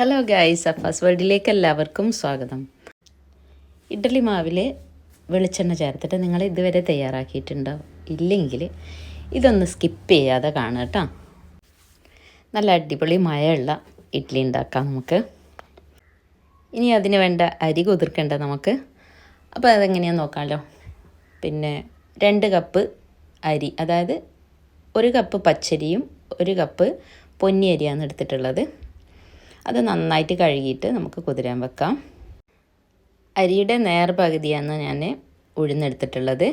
Hello guys Afaz വേൾഡിലേക്ക് എല്ലാവർക്കും സ്വാഗതം. ഇഡ്ഡലി മാവിൽ വെളിച്ചെണ്ണ ചേർത്തിട്ട് നിങ്ങൾ ഇതുവരെ തയ്യാറാക്കിയിട്ടുണ്ടോ? ഇല്ലെങ്കിൽ ഇതൊന്ന് സ്കിപ്പ് ചെയ്യാതെ കാണുക കേട്ടോ നല്ല അടിപൊളി മഴയുള്ള ഇഡ്ഡലി ഉണ്ടാക്കാം നമുക്ക്. ഇനി അതിന് വേണ്ട അരി കുതിർക്കേണ്ട നമുക്ക്. അപ്പോൾ അതെങ്ങനെയാണെന്ന് നോക്കാമല്ലോ പിന്നെ രണ്ട് കപ്പ് അരി അതായത് ഒരു കപ്പ് പച്ചരിയും ഒരു കപ്പ് പൊന്നി അരിയാണ് എടുത്തിട്ടുള്ളത്. അത് നന്നായിട്ട് കഴുകിയിട്ട് നമുക്ക് കുതിരാൻ വെക്കാം. അരിയുടെ നേർ പകുതിയാണ് ഞാൻ ഉഴുന്നെടുത്തിട്ടുള്ളത്.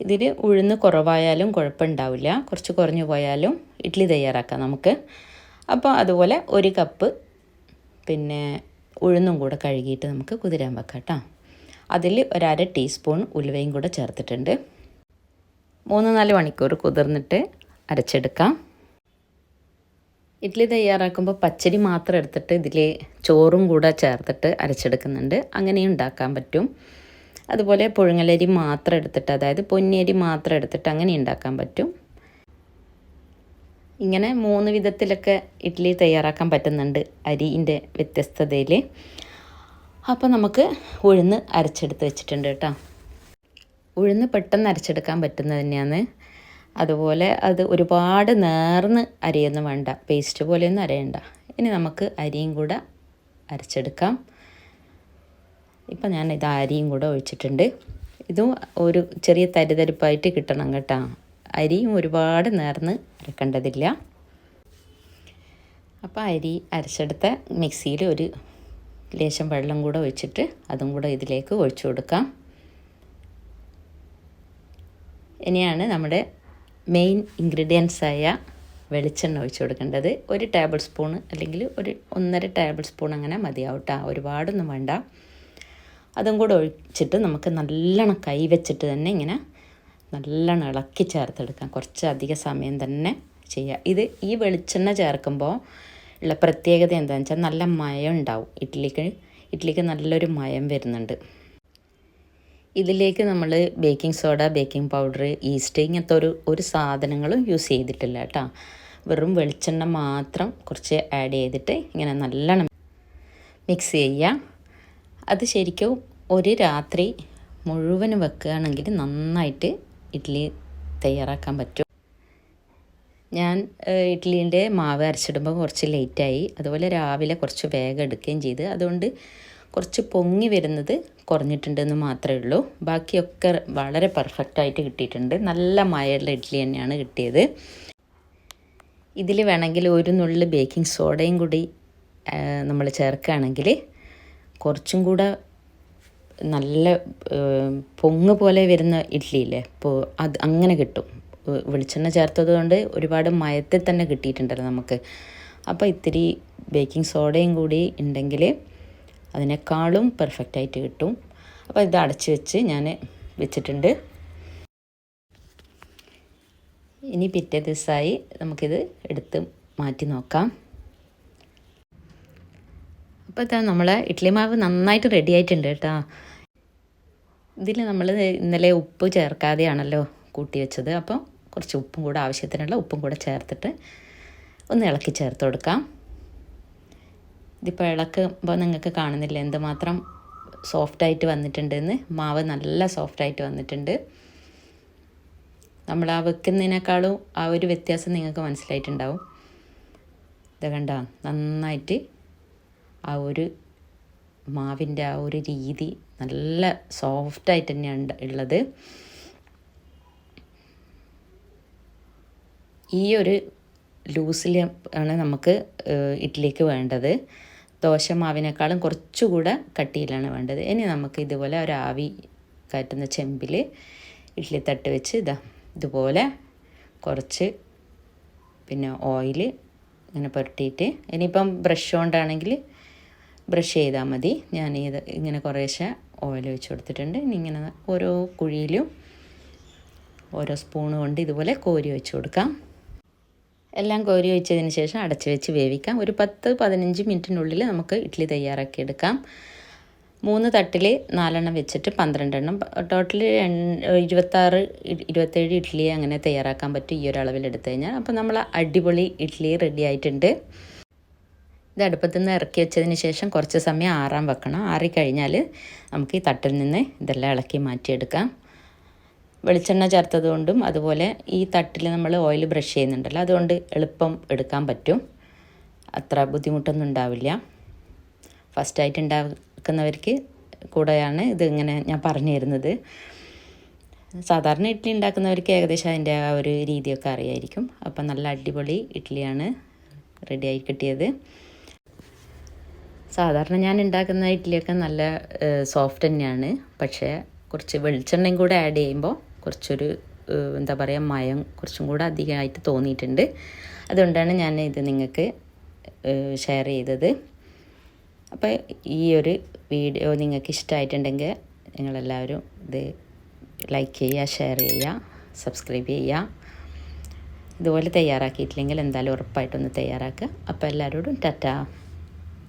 ഇതിൽ ഉഴുന്ന് കുറവായാലും കുഴപ്പമുണ്ടാവില്ല. കുറച്ച് കുറഞ്ഞു പോയാലും ഇഡ്ഡലി തയ്യാറാക്കാം നമുക്ക്. അപ്പോൾ അതുപോലെ ഒരു കപ്പ് പിന്നെ ഉഴുന്നും കൂടെ കഴുകിയിട്ട് നമുക്ക് കുതിരാൻ വെക്കാം കേട്ടോ. അതിൽ ഒരര ടീസ്പൂൺ ഉലുവയും കൂടെ ചേർത്തിട്ടുണ്ട്. മൂന്ന് നാല് മണിക്കൂർ കുതിർന്നിട്ട് അരച്ചെടുക്കാം. ഇഡ്ഡലി തയ്യാറാക്കുമ്പോൾ പച്ചരി മാത്രം എടുത്തിട്ട് ഇതിൽ ചോറും കൂടെ ചേർത്തിട്ട് അരച്ചെടുക്കുന്നുണ്ട്. അങ്ങനെയും ഉണ്ടാക്കാൻ പറ്റും. അതുപോലെ പുഴുങ്ങലരി മാത്രം എടുത്തിട്ട് അതായത് പൊന്നിയരി മാത്രം എടുത്തിട്ട് അങ്ങനെ ഉണ്ടാക്കാൻ പറ്റും. ഇങ്ങനെ മൂന്ന് വിധത്തിലൊക്കെ ഇഡ്ഡലി തയ്യാറാക്കാൻ പറ്റുന്നുണ്ട് അരിന്റെ വ്യത്യസ്തതയിൽ അപ്പോൾ നമുക്ക് ഉഴുന്ന് അരച്ചെടുത്ത് വെച്ചിട്ടുണ്ട് കേട്ടോ. ഉഴുന്ന് പെട്ടെന്ന് അരച്ചെടുക്കാൻ പറ്റുന്നത് തന്നെയാണ്. അതുപോലെ അത് ഒരുപാട് നേർന്ന് അരിയൊന്നും വേണ്ട. പേസ്റ്റ് പോലെയൊന്നും അരയണ്ട. ഇനി നമുക്ക് അരിയും കൂടെ അരച്ചെടുക്കാം. ഇപ്പം ഞാൻ ഇത് അരിയും കൂടെ ഒഴിച്ചിട്ടുണ്ട്. ഇതും ഒരു ചെറിയ തരിതരിപ്പായിട്ട് കിട്ടണം കേട്ടോ. അരിയും ഒരുപാട് നേർന്ന് അരക്കേണ്ടതില്ല. അപ്പോൾ അരി അരച്ചെടുത്ത മിക്സിയിൽ ഒരു ലേശം വെള്ളം കൂടെ ഒഴിച്ചിട്ട് അതും കൂടെ ഇതിലേക്ക് ഒഴിച്ചു കൊടുക്കാം. ഇനിയാണ് നമ്മുടെ മെയിൻ ഇൻഗ്രീഡിയൻസായ വെളിച്ചെണ്ണ ഒഴിച്ചു കൊടുക്കേണ്ടത് ഒരു ടേബിൾ സ്പൂൺ അല്ലെങ്കിൽ ഒരു ഒന്നര ടേബിൾ സ്പൂൺ അങ്ങനെ മതിയാവും കേട്ടോ ഒരുപാടൊന്നും വേണ്ട. അതും കൂടെ ഒഴിച്ചിട്ട് നമുക്ക് നല്ലോണം കൈ വെച്ചിട്ട് തന്നെ ഇങ്ങനെ നല്ലോണം ഇളക്കി ചേർത്തെടുക്കാം. കുറച്ച് അധിക സമയം തന്നെ ചെയ്യുക ഇത് ഈ വെളിച്ചെണ്ണ ചേർക്കുമ്പോൾ ഉള്ള പ്രത്യേകത എന്താണെന്ന് വെച്ചാൽ നല്ല മയം ഉണ്ടാവും. ഇഡ്ഡലിക്ക് ഇഡ്ഡലിക്ക് നല്ലൊരു മയം വരുന്നുണ്ട്. ഇതിലേക്ക് നമ്മൾ baking soda baking powder yeast ഇങ്ങനത്തെ ഒരു ഒരു സാധനങ്ങളും യൂസ് ചെയ്തിട്ടില്ല കേട്ടോ. വെറും വെളിച്ചെണ്ണ മാത്രം കുറച്ച് ആഡ് ചെയ്തിട്ട് ഇങ്ങനെ നല്ലോണം മിക്സ് ചെയ്യുക. അത് ശരിക്കും ഒരു രാത്രി മുഴുവൻ വെക്കുകയാണെങ്കിൽ നന്നായിട്ട് ഇഡ്ഡലി തയ്യാറാക്കാൻ പറ്റും. ഞാൻ ഇഡ്ഡലീന്റെ മാവ് അരച്ചിടുമ്പോൾ കുറച്ച് ലേറ്റായി അതുപോലെ രാവിലെ കുറച്ച് വേഗം എടുക്കുകയും ചെയ്ത്. അതുകൊണ്ട് കുറച്ച് പൊങ്ങി വരുന്നത് കുറഞ്ഞിട്ടുണ്ടെന്ന് മാത്രമേ ഉള്ളൂ. ബാക്കിയൊക്കെ വളരെ പെർഫെക്റ്റായിട്ട് കിട്ടിയിട്ടുണ്ട്. നല്ല മഴയുള്ള ഇഡ്ഡലി തന്നെയാണ് കിട്ടിയത്. ഇതിൽ വേണമെങ്കിൽ ഒരു നുള്ളിൽ ബേക്കിംഗ് സോഡയും കൂടി നമ്മൾ ചേർക്കുകയാണെങ്കിൽ കുറച്ചും കൂടെ നല്ല പൊങ്ങ് പോലെ വരുന്ന ഇഡ്ഡലിയില്ലേ അപ്പോൾ അത് അങ്ങനെ കിട്ടും. വെളിച്ചെണ്ണ ചേർത്തത് കൊണ്ട് ഒരുപാട് മയത്തിൽ തന്നെ കിട്ടിയിട്ടുണ്ടല്ലോ നമുക്ക്. അപ്പോൾ ഇത്തിരി ബേക്കിംഗ് സോഡയും കൂടി ഉണ്ടെങ്കിൽ അതിനേക്കാളും പെർഫെക്റ്റ് ആയിട്ട് കിട്ടും. അപ്പോൾ ഇത് അടച്ച് വെച്ച് ഞാൻ വെച്ചിട്ടുണ്ട്. ഇനി പിറ്റേ ദിവസമായി നമുക്കിത് എടുത്ത് മാറ്റി നോക്കാം. അപ്പോൾ ഇതാ നമ്മളെ ഇഡ്ഡലി മാവ് നന്നായിട്ട് റെഡി ആയിട്ടുണ്ട് കേട്ടോ. ഇതിൽ നമ്മൾ ഇന്നലെ ഉപ്പ് ചേർക്കാതെയാണല്ലോ കൂട്ടി വെച്ചത്. അപ്പോൾ കുറച്ച് ഉപ്പും കൂടെ ആവശ്യത്തിനുള്ള ഉപ്പും കൂടെ ചേർത്തിട്ട് ഒന്ന് ഇളക്കി ചേർത്ത് കൊടുക്കാം. ഇതിപ്പോൾ ഇളക്കുമ്പോൾ നിങ്ങൾക്ക് കാണുന്നില്ല? എന്തുമാത്രം സോഫ്റ്റായിട്ട് വന്നിട്ടുണ്ടെന്ന്. മാവ് നല്ല സോഫ്റ്റായിട്ട് വന്നിട്ടുണ്ട്. നമ്മൾ ആ വെക്കുന്നതിനേക്കാളും ആ ഒരു വ്യത്യാസം നിങ്ങൾക്ക് മനസ്സിലായിട്ടുണ്ടാവും. ഇത് കണ്ട? നന്നായിട്ട് ആ ഒരു മാവിന്റെ ആ ഒരു രീതി നല്ല സോഫ്റ്റായിട്ട് തന്നെയാണ് ഉള്ളത്. ഈ ഒരു ലൂസിൽ ആണ് നമുക്ക് ഇഡ്ഡലിക്ക് വേണ്ടത്. ദോശ മാവിനേക്കാളും കുറച്ചുകൂടെ കട്ടിയിലാണ് വേണ്ടത്. ഇനി നമുക്ക് ഇതുപോലെ ഒരു ആവി കയറ്റുന്ന ചെമ്പിൽ ഇഡ്ഡലി തട്ട് വെച്ച് ഇതാ ഇതുപോലെ കുറച്ച് പിന്നെ ഓയിൽ ഇങ്ങനെ പുരട്ടിയിട്ട് ഇനിയിപ്പം ബ്രഷ് കൊണ്ടാണെങ്കിൽ ബ്രഷ് ചെയ്താൽ മതി. ഞാൻ ഇത് ഇങ്ങനെ കുറേശ്ശെ ഓയിൽ ഒഴിച്ച് കൊടുത്തിട്ടുണ്ട്. ഇനി ഇങ്ങനെ ഓരോ കുഴിയിലും ഓരോ സ്പൂൺ കൊണ്ട് ഇതുപോലെ കോരി വെച്ച് കൊടുക്കാം. എല്ലാം കോരി വെച്ചതിന് ശേഷം അടച്ച് വെച്ച് വേവിക്കാം. ഒരു പത്ത് പതിനഞ്ച് മിനിറ്റിനുള്ളിൽ നമുക്ക് ഇഡ്ഡലി തയ്യാറാക്കി എടുക്കാം. മൂന്ന് തട്ടിൽ നാലെണ്ണം വെച്ചിട്ട് പന്ത്രണ്ടെണ്ണം. ടോട്ടൽ ഇരുപത്താറ് ഇരുപത്തേഴ് ഇഡ്ഡലി അങ്ങനെ തയ്യാറാക്കാൻ പറ്റും ഈ ഒരളവിൽ എടുത്തു കഴിഞ്ഞാൽ. അപ്പോൾ നമ്മൾ അടിപൊളി ഇഡ്ഡലി റെഡി ആയിട്ടുണ്ട്. ഇത് അടുപ്പത്തു നിന്ന് ഇറക്കി വെച്ചതിന് ശേഷം കുറച്ച് സമയം ആറാൻ വെക്കണം. ആറിക്കഴിഞ്ഞാൽ നമുക്ക് ഈ തട്ടിൽ നിന്ന് ഇതെല്ലാം ഇളക്കി മാറ്റിയെടുക്കാം. വെളിച്ചെണ്ണ ചേർത്തത് കൊണ്ടും അതുപോലെ ഈ തട്ടിൽ നമ്മൾ ഓയിൽ ബ്രഷ് ചെയ്യുന്നുണ്ടല്ലോ അതുകൊണ്ട് എളുപ്പം എടുക്കാൻ പറ്റും. അത്ര ബുദ്ധിമുട്ടൊന്നും ഉണ്ടാവില്ല. ഫസ്റ്റായിട്ട് ഉണ്ടാക്കുന്നവർക്ക് കൂടെയാണ് ഇതിങ്ങനെ ഞാൻ പറഞ്ഞു തരുന്നത്. സാധാരണ ഇഡ്ഡലി ഉണ്ടാക്കുന്നവർക്ക് ഏകദേശം അതിന്റെ ആ ഒരു രീതിയൊക്കെ അറിയായിരിക്കും. അപ്പം നല്ല അടിപൊളി ഇഡ്ഡലിയാണ് റെഡിയായി കിട്ടിയത്. സാധാരണ ഞാൻ ഉണ്ടാക്കുന്ന ഇഡ്ഡലിയൊക്കെ നല്ല സോഫ്റ്റ് തന്നെയാണ്. പക്ഷേ കുറച്ച് വെളിച്ചെണ്ണയും കൂടെ ആഡ് ചെയ്യുമ്പോൾ കുറച്ചൊരു എന്താ പറയുക മയം കുറച്ചും കൂടെ അധികമായിട്ട് തോന്നിയിട്ടുണ്ട്. അതുകൊണ്ടാണ് ഞാൻ ഇത് നിങ്ങൾക്ക് ഷെയർ ചെയ്തത്. അപ്പോൾ ഈ ഒരു വീഡിയോ നിങ്ങൾക്ക് ഇഷ്ടമായിട്ടുണ്ടെങ്കിൽ നിങ്ങളെല്ലാവരും ഇത് ലൈക്ക് ചെയ്യുക ഷെയർ ചെയ്യുക സബ്സ്ക്രൈബ് ചെയ്യുക. ഇതുപോലെ തയ്യാറാക്കിയിട്ടില്ലെങ്കിൽ എന്തായാലും ഉറപ്പായിട്ടൊന്ന് തയ്യാറാക്കുക. അപ്പോൾ എല്ലാവരോടും ടാറ്റാ.